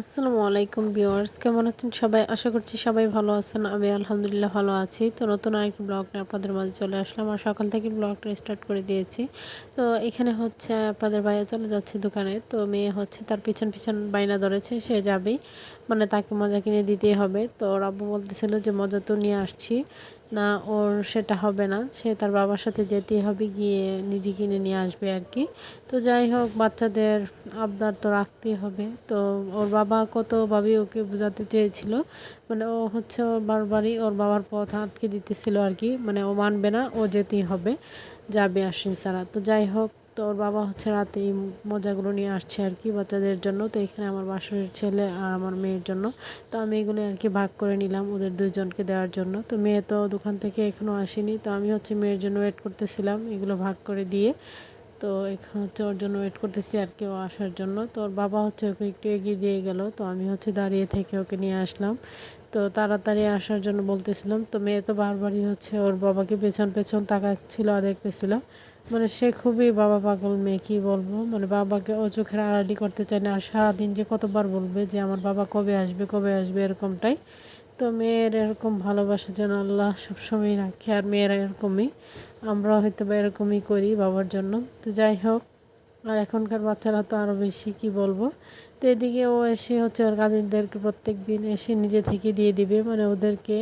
আসসালামু আলাইকুম ভিউয়ার্স, কেমন আছেন সবাই? আশা করছি সবাই ভালো আছেন। আমি আলহামদুলিল্লাহ ভালো আছি। তো নতুন আরেকটি ব্লগ আপনাদের মাঝে চলে আসলাম। আর সকাল থেকে ব্লগটা স্টার্ট করে দিয়েছি। তো এখানে হচ্ছে আপনাদের ভাইয়া চলে যাচ্ছে দোকানে। তো মেয়ে হচ্ছে তার পিছন পিছন বাইনা ধরেছে, সে যাবেই। মানে তাকে মজা কিনে দিতেই হবে। তো রাব্বু বলতেছিল যে, মজা তো নিয়ে আসছি। না, ওর সেটা হবে না। সে তার বাবার সাথে যেতেই হবে, গিয়ে নিজে কিনে নিয়ে আসবে আর কি। তো যাই হোক, বাচ্চাদের আবদার তো রাখতেই হবে। তো ওর বাবা কতভাবে ওকে বোঝাতে চেয়েছিল মানে ও হচ্ছে ওর বারবারই ওর বাবার পথ আটকে দিতেছিল আর কি। মানে ও মানবে না, ও যেতেই হবে, যাবে আসিন সারা। তো যাই হোক তো ওর বাবা হচ্ছে রাতে এই মজাগুলো নিয়ে আসছে আর কি বাচ্চাদের জন্য। তো এখানে আমার বাসুরের ছেলে আর আমার মেয়ের জন্য। তো আমি এগুলো আর কি ভাগ করে নিলাম ওদের দুইজনকে দেওয়ার জন্য। তো মেয়ে তো দোকান থেকে এখনও আসেনি। তো আমি হচ্ছে মেয়ের জন্য ওয়েট করতেছিলাম এগুলো ভাগ করে দিয়ে। তো এখানে হচ্ছে ওর জন্য ওয়েট করতেছি আর কেউ আসার জন্য। তো ওর বাবা হচ্ছে ওকে একটু এগিয়ে দিয়ে গেল। তো আমি হচ্ছে দাঁড়িয়ে থেকে ওকে নিয়ে আসলাম। তো তাড়াতাড়ি আসার জন্য বলতেছিলাম। তো মেয়ে তো বারবারই হচ্ছে ওর বাবাকে পেছন পেছন তাকাচ্ছিল আর দেখতেছিল। মানে সে খুবই বাবা পাগল মেয়ে, কী বলব? মানে বাবাকে ও চোখের আড়ালি করতে চায় না, আর সারাদিন যে কতবার বলবে যে আমার বাবা কবে আসবে কবে আসবে, এরকমটাই। তো মেয়ের এরকম ভালোবাসা যেন আল্লাহ সবসময় রাখে, আর মেয়েরা এরকমই। আমরা হয়তো বা এরকমই করি বাবার জন্য। তো যাই হোক আর এখনকার বাচ্চারা তো আরও বেশি, কি বলব? তো এদিকে ও এসে হচ্ছে ওর কাজিনদেরকে প্রত্যেক দিন এসে নিজে থেকে দিয়ে দিবে। মানে ওদেরকে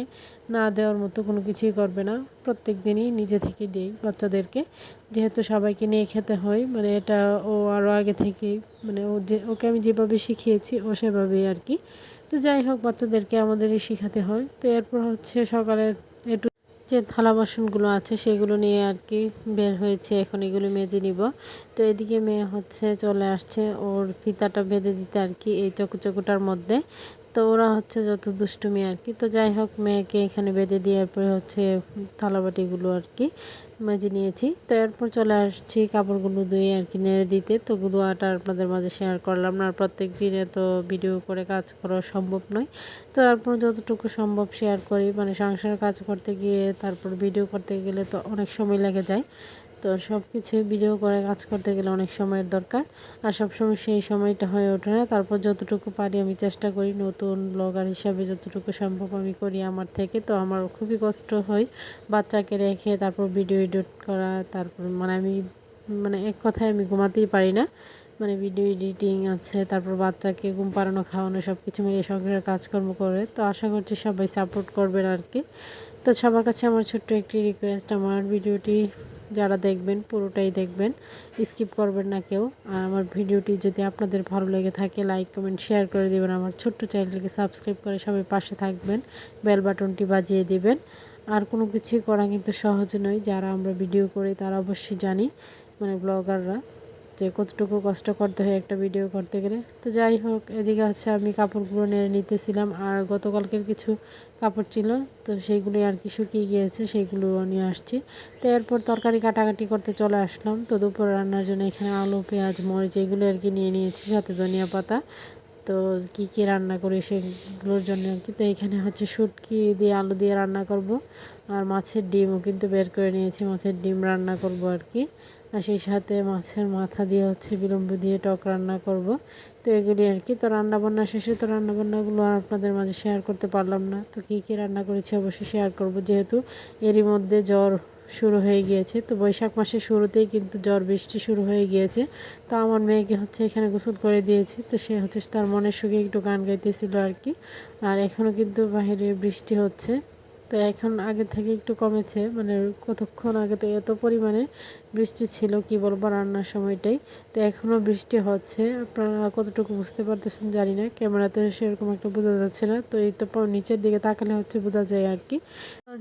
না দেওয়ার মতো কোনো কিছুই করবে না। প্রত্যেক দিনই নিজে থেকে দিই বাচ্চাদেরকে। যেহেতু সবাইকে নিয়ে খেতে হয় মানে এটা ও আরও আগে থেকেই মানে ও যে, ওকে আমি যেভাবে শিখিয়েছি, ও সেভাবেই আর কি। তো যাই হোক, বাচ্চাদেরকে আমাদেরই শেখাতে হয়। তো এরপর হচ্ছে সকালের একটু যে থালা বাসনগুলো আছে সেগুলো নিয়ে আর কি বের হয়েছে, এখন এগুলো মেজে নিব। তো এদিকে মেয়ে হচ্ছে চলে আসছে, ওর ফিতাটা বেঁধে দিতে আর কি এই চকু চকুটার মধ্যে। তো ওরা হচ্ছে যত দুষ্টুমি আর কি তো যাই হোক, মেয়েকে এখানে বেঁধে দিয়ে এরপরে হচ্ছে থালাবাটিগুলো আর কি মেজে নিয়েছি। তো এরপর চলে আসছি কাপড়গুলো ধুয়ে আর কি নেড়ে দিতে। তো গুলোয়াটা আপনাদের মাঝে শেয়ার করলাম না। আর প্রত্যেক দিনে তো ভিডিও করে কাজ করা সম্ভব নয়। তো তারপর যতটুকু সম্ভব শেয়ার করি। মানে সংসার কাজ করতে গিয়ে তারপর ভিডিও করতে গেলে তো অনেক সময় লেগে যায়। তো সব কিছু ভিডিও করে কাজ করতে গেলে অনেক সময়ের দরকার। আর সবসময় সেই সময়টা হয়ে ওঠে না। তারপর যতটুকু পারি আমি চেষ্টা করি নতুন ব্লগার হিসাবে যতটুকু সম্ভব আমি করি আমার থেকে। তো আমার খুবই কষ্ট হয় বাচ্চাকে রেখে, তারপর ভিডিও এডিট করা, তারপর মানে আমি মানে এক কথায় আমি ঘুমাতেই পারি না। মানে ভিডিও এডিটিং আছে, তারপর বাচ্চাকে ঘুম পাড়ানো, খাওয়ানো সব কিছু মিলিয়ে সংসারের কাজকর্ম করে। তো আশা করছি সবাই সাপোর্ট করবেন আর কি তো সবার কাছে আমার ছোট্ট একটি রিকোয়েস্ট আমার ভিডিওটি যারা দেখবেন, পুরোটাই দেখবেন। স্কিপ করবেন না কেউ। আর আমার ভিডিওটি যদি আপনাদের ভালো লেগে থাকে, লাইক, কমেন্ট, শেয়ার করে দেবেন। আমার ছোট্ট চ্যানেলকে সাবস্ক্রাইব করে সবাই পাশে থাকবেন, বেল বাটনটি বাজিয়ে দেবেন। আর কোনো কিছুই করা কিন্তু সহজ নয়। যারা আমরা ভিডিও করি, তারা অবশ্যই জানি মানে ব্লগাররা। যে কতটুকু কষ্ট করতে হয় একটা ভিডিও করতে গেলে। তো যাই হোক, এদিকে হচ্ছে আমি কাপড়গুলো নেড়ে নিতেছিলাম আর গতকালকের কিছু কাপড় ছিল, তো সেইগুলো আর কি শুকিয়ে গিয়েছে, সেইগুলো নিয়ে আসছি। তো এরপর তরকারি কাটাকাটি করতে চলে আসলাম। তো দুপুর রান্নার জন্য এখানে আলু, পেঁয়াজ, মরিচ এগুলো আর কি নিয়ে নিয়েছি, সাথে ধনিয়া পাতা। তো কি কি রান্না করি সেগুলোর জন্য আর কি। তো এখানে হচ্ছে শুটকি দিয়ে আলু দিয়ে রান্না করব, আর মাছের ডিমও কিন্তু বের করে নিয়েছি, মাছের ডিম রান্না করব আর কি। আর সেই সাথে মাছের মাথা দিয়ে হচ্ছে বিলম্ব দিয়ে টক রান্না করব। তো এগুলি আর কি। তো রান্নাবান্না শেষে তো রান্নাবান্নাগুলো আর আপনাদের মাঝে শেয়ার করতে পারলাম না। তো কী কী রান্না করেছি অবশ্যই শেয়ার করব। যেহেতু এরই মধ্যে জ্বর শুরু হয়ে গিয়েছে। তো বৈশাখ মাসের শুরুতেই কিন্তু জ্বর বৃষ্টি শুরু হয়ে গিয়েছে। তো আমার মেয়েকে হচ্ছে এখানে গোসল করে দিয়েছি। তো সে হচ্ছে তার মনের সুখে একটু গান গাইতেছিল আর কি। আর এখনও কিন্তু বাইরে বৃষ্টি হচ্ছে। তো এখন আগে থেকে একটু কমেছে। মানে কতক্ষণ আগে তো এত পরিমাণে বৃষ্টি ছিল, কি বলব, রান্নার সময়টাই। তো এখনও বৃষ্টি হচ্ছে। আপনারা কতটুকু বুঝতে পারতেছেন জানি না। ক্যামেরাতে সেরকম একটা বোঝা যাচ্ছে না। তো এই তো নিচের দিকে তাকালে হচ্ছে বোঝা যায় আর কি।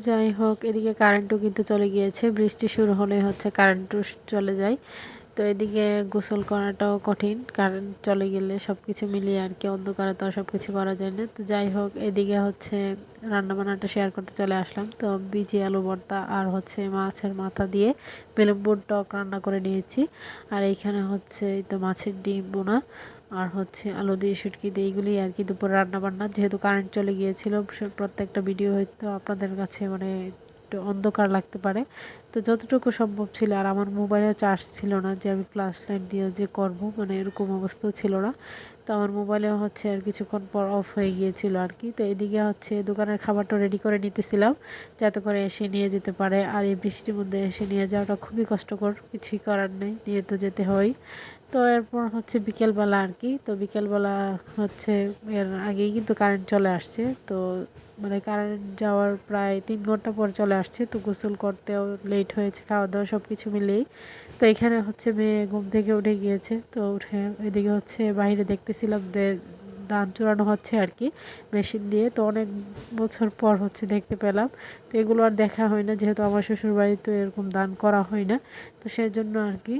যাই হোক, এদিকে কারেন্টও কিন্তু চলে গিয়েছে। বৃষ্টি শুরু হলে হচ্ছে কারেন্টও চলে যায়। তো এদিকে গোসল করাটাও কঠিন কারেন্ট চলে গেলে সব কিছু মিলিয়ে আর কি, অন্ধকারে তো সব কিছু করা যায় না। তো যাই হোক, এদিকে হচ্ছে রান্নাবান্নাটা শেয়ার করতে চলে আসলাম। তো বিজি আলু ভর্তা আর হচ্ছে মাছের মাথা দিয়ে বেলুম্বুর টক রান্না করে নিয়েছি। আর এইখানে হচ্ছে তো মাছের ডিম বোনা আর হচ্ছে আলু দিয়ে শুটকি দিয়ে এইগুলি আর কি দুপুর রান্নাবান্না। যেহেতু কারেন্ট চলে গিয়েছিল প্রত্যেকটা ভিডিও হয়তো আপনাদের কাছে মানে একটু অন্ধকার লাগতে পারে। তো যতটুকু সম্ভব ছিল, আর আমার মোবাইলে চার্জ ছিল না যে আমি ফ্ল্যাশ লাইট দিয়ে যে করব মানে এরকম অবস্থাও ছিল না। তো আমার মোবাইলে হচ্ছে আর কিছুক্ষণ পর অফ হয়ে গিয়েছিল আর কি তো এদিকে হচ্ছে দোকানের খাবারটা রেডি করে নিতেছিলাম, যাতে করে এসে নিয়ে যেতে পারে। আর এই বৃষ্টির মধ্যে এসে নিয়ে যাওয়াটা খুবই কষ্টকর, কিছুই করার নেই, নিয়ে তো যেতে হয়। তো এরপর হচ্ছে বিকেলবেলা আর কি তো বিকেলবেলা হচ্ছে এর আগেই কিন্তু কারেন্ট চলে আসছে। তো মানে কারেন্ট যাওয়ার প্রায় তিন ঘণ্টা পর চলে আসছে, তো গোসল করতেও লেট হয়েছে খাওয়া দাওয়া সব কিছু মিলেই। তো এখানে হচ্ছে মেয়ে ঘুম থেকে উঠে গিয়েছে, তো উঠে এদিকে হচ্ছে বাইরে দেখতেছিলাম যে ধান চূড়ানো হচ্ছে আর কি, মেশিন দিয়ে। তো অনেক বছর পর হচ্ছে দেখতে পেলাম। তো এগুলো আর দেখা হয় না, যেহেতু আমার শ্বশুর বাড়িতে এরকম দান করা হয় না, তো সেই জন্য আর কি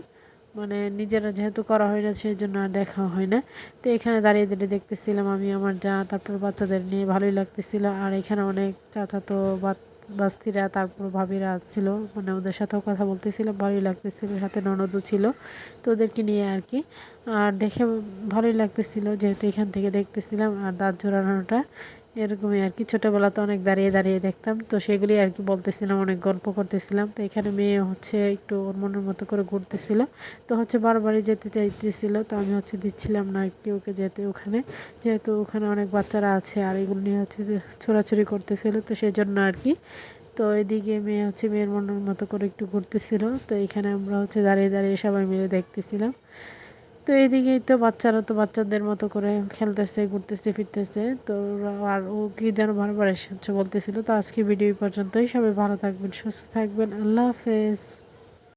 মানে নিজেরা যেহেতু করা হয় না সেই জন্য আর দেখা হয় না। তো এখানে দাঁড়িয়ে দাঁড়িয়ে দেখতেছিলাম আমি আমার যা, তারপর বাচ্চাদের নিয়ে ভালোই লাগতেছিল। আর এখানে অনেক চাচাতো বাস্তিরা, তারপর ভাবিরা ছিল মানে ওদের সাথেও কথা বলতেছিলাম ভালোই লাগতেছিল, সাথে ননদও ছিল, তো ওদেরকে নিয়ে আর কি। আর দেখে ভালোই লাগতেছিল, যেহেতু এখান থেকে দেখতেছিলাম, আর দাঁত জোড়ানোটা। এরকমই আর কি। ছোটোবেলাতে অনেক দাঁড়িয়ে দাঁড়িয়ে দেখতাম, তো সেগুলি আর কি বলতেছিলাম, অনেক গল্প করতেছিলাম। তো এখানে মেয়ে হচ্ছে একটু ওর মনের মতো করে ঘুরতেছিল। তো হচ্ছে বারবারই যেতে চাইতেছিল, তো আমি হচ্ছে দিচ্ছিলাম না কি ওকে যেতে ওখানে। যেহেতু ওখানে অনেক বাচ্চারা আছে, আর এগুলো নিয়ে হচ্ছে যে ছোড়াছুড়ি করতেছিল, তো সেই জন্য আর কি। তো এদিকে মেয়ে হচ্ছে মেয়ের মনের মতো করে একটু ঘুরতেছিল, তো এখানে আমরা হচ্ছে দাঁড়িয়ে দাঁড়িয়ে সবাই মিলে দেখতেছিলাম। তো এদিকেই তো বাচ্চারা তো বাচ্চাদের মতো করে খেলতেছে, ঘুরতেছে, ফিরতেছে। তো আর ও কি যেন বারবার এসে বলতেছিল। তো আজকে ভিডিও পর্যন্তই। সবাই ভালো থাকবেন, সুস্থ থাকবেন। আল্লাহ হাফেজ।